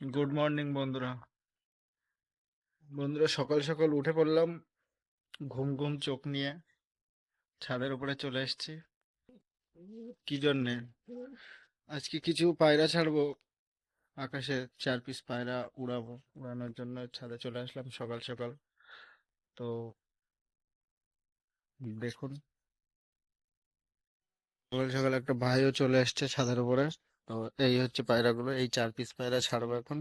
Good morning বন্ধুরা। বন্ধুরা, সকাল সকাল উঠে পড়লাম, ঘুম ঘুম চোখ নিয়ে, ছাদের উপরে চলে এসেছি। কি জন্যে? আজকে কিছু পায়রা ছাড়বো, আকাশে চার পিস পায়রা উড়াবো, উড়ানোর জন্য ছাদে চলে আসলাম সকাল সকাল। তো দেখুন, সকাল সকাল একটা ভাইও চলে এসছে ছাদের উপরে। তো এই হচ্ছে পায়রাগুলো এই চার পিস পায়রা ছাড়বো এখন।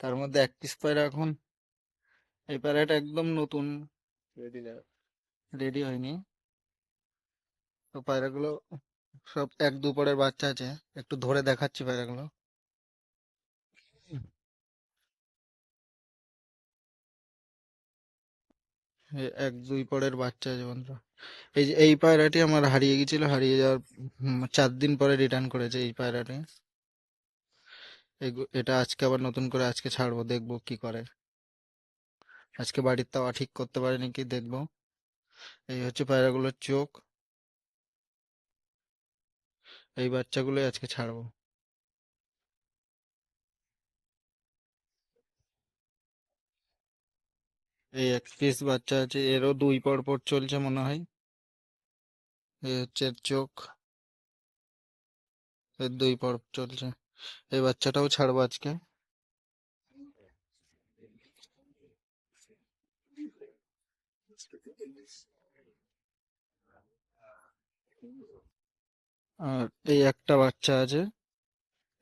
তার মধ্যে এক পিস পায়রা এখন। এই পায়রাটা একদম নতুন রেডি না। রেডি হয়নি। তো পায়রাগুলো সব এক দু পরের বাচ্চা আছে একটু ধরে দেখাচ্ছি পায়রাগুলো। এই এক দুই পরের বাচ্চা আছে বন্ধুরা। এই যে, এই পায়রাটি আমার হারিয়ে গেছিল হারিয়ে যাওয়ার চার দিন পরে রিটার্ন করেছে এই পায়রাটি। এটা আজকে আবার নতুন করে আজকে ছাড়বো, দেখব কি করে। আজকে বাড়ির তাওয়া ঠিক করতে পারেনি কি দেখব। এই হচ্ছে পায়রাগুলোর চোখ। এই বাচ্চাগুলোই আজকে ছাড়বো। এই এক পিস বাচ্চা আছে, এরও দুই পর পর চলছে মনে হয়। এই হচ্ছে চোখ। এর দুই পর চলছে। এই বাচ্চাটাও ছাড়বো আজকে। আর এই একটা বাচ্চা আছে।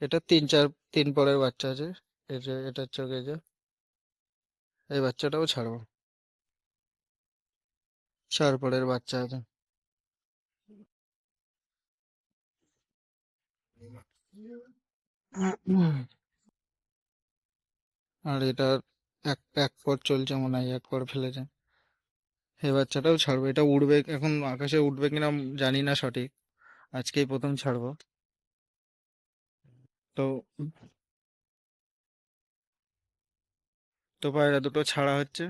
এটা তিন, চার, তিন পরের বাচ্চা আছে। এই যে এটার চোখে যে এই বাচ্চাটাও ছাড়বো। চার পরের বাচ্চা আছে। আর এটা এক এক পর চলছে মনে হয়, এক পর ফেলেছে। এই বাচ্চাটাও ছাড়বো, এটা উড়বে, এখন আকাশে উঠবে কিনা জানি না সঠিক। আজকেই প্রথম ছাড়বো। তো তো পায়রা দুটো ছাড়া হচ্ছে,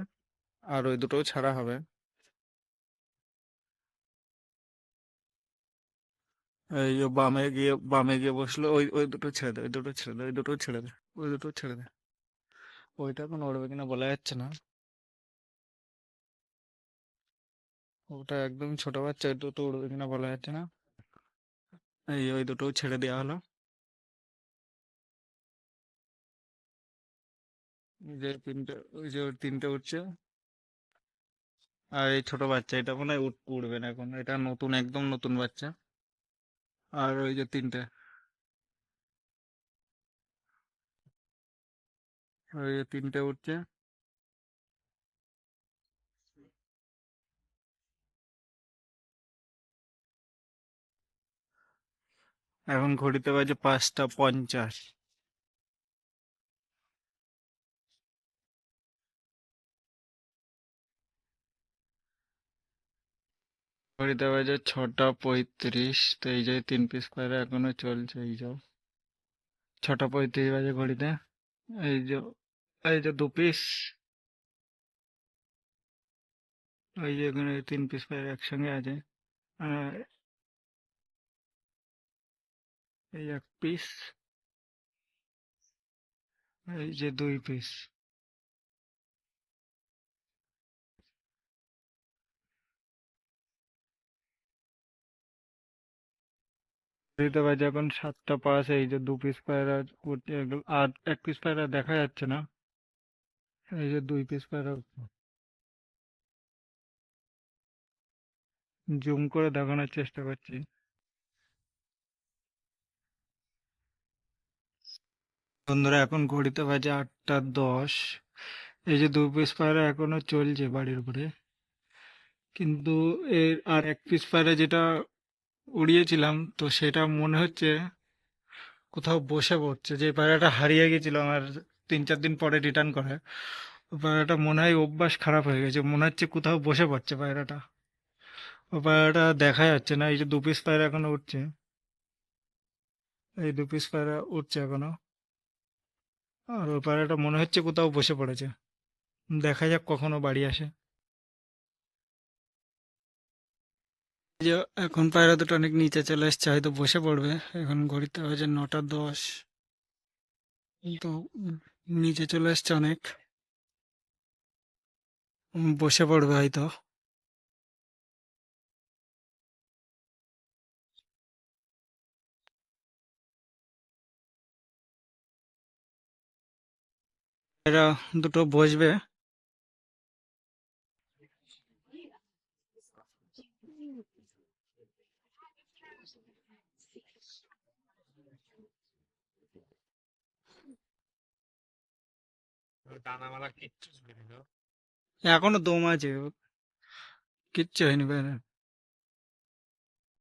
আর ওই দুটোও ছাড়া হবে। এই বামে গিয়ে বামে গিয়ে বসল, ওই ওই দুটো ছেড়ে দে, ওই দুটো ছেড়ে দে, ওই দুটো ছেড়ে দে, ওই দুটো ছেড়ে দে। ওইটা এখন উড়বে কিনা বলা যাচ্ছে না। ওটা একদম ছোট বাচ্চা, ওই দুটো উড়বে কিনা বলা যাচ্ছে না। এই ওই দুটোও ছেড়ে দেওয়া হলো। যে তিনটে, ওই যে তিনটে উঠছে আর এই ছোট বাচ্চা, এটা মনে হয় উঠ- উড়বে না এখন। এটা নতুন, একদম নতুন বাচ্চা। আর ওই যে তিনটে। ওই যে তিনটে উঠছে। এখন ঘড়িতে বাজে পাঁচটা পঞ্চাশ। ঘড়িতে বাজে ছটা পঁয়ত্রিশ, তো এই যে তিন পিস পায়রা এখনও চলছে, এই যে। ছটা পঁয়ত্রিশ বাজে ঘড়িতে। এই যে এই যে দু পিস ওই যে এখানে তিন পিস পায়রা একসঙ্গে আছে। এই এক পিস এই যে দুই পিস ঘড়িতে বাজে এখন সাতটা পাঁচ এই যে দু পিস পায়রা আর এক পিস পায়রা দেখা যাচ্ছে না। এই যে দুই পিস পায়রা জুম করে দেখানোর চেষ্টা করছি। বন্ধুরা, এখন ঘড়িতে বাজে আটটা দশ। এই যে দু পিস পায়রা এখনও চলছে বাড়ির উপরে। কিন্তু এর আর এক পিস পায়রা যেটা উড়িয়েছিলাম, তো সেটা মনে হচ্ছে কোথাও বসে পড়ছে। যে পায়রাটা হারিয়ে গেছিল আমার তিন চার দিন পরে রিটার্ন করে পায়রাটা মনে হয় অভ্যাস খারাপ হয়ে গেছে, মনে হচ্ছে কোথাও বসে পড়ছে পায়রাটা। ও পায়রাটা দেখা যাচ্ছে না, এই যে দু পিস পায়রা এখনও উঠছে। এই দু পিস পায়রা উঠছে এখনও। আর ওই পায়রাটা মনে হচ্ছে কোথাও বসে পড়েছে। দেখা যাক কখনো বাড়ি আসে। যে এখন পায়রা দুটো অনেক নিচে চলে এসছে, হয়তো বসে পড়বে। এখন ঘড়িতে বাজে নটা দশ। তো নিচে চলে এসছে অনেক। বসে পড়বে হয়তো। এরা দুটো বসবে। এখনও দম আছে কিচ্ছু হয়নি বাইরে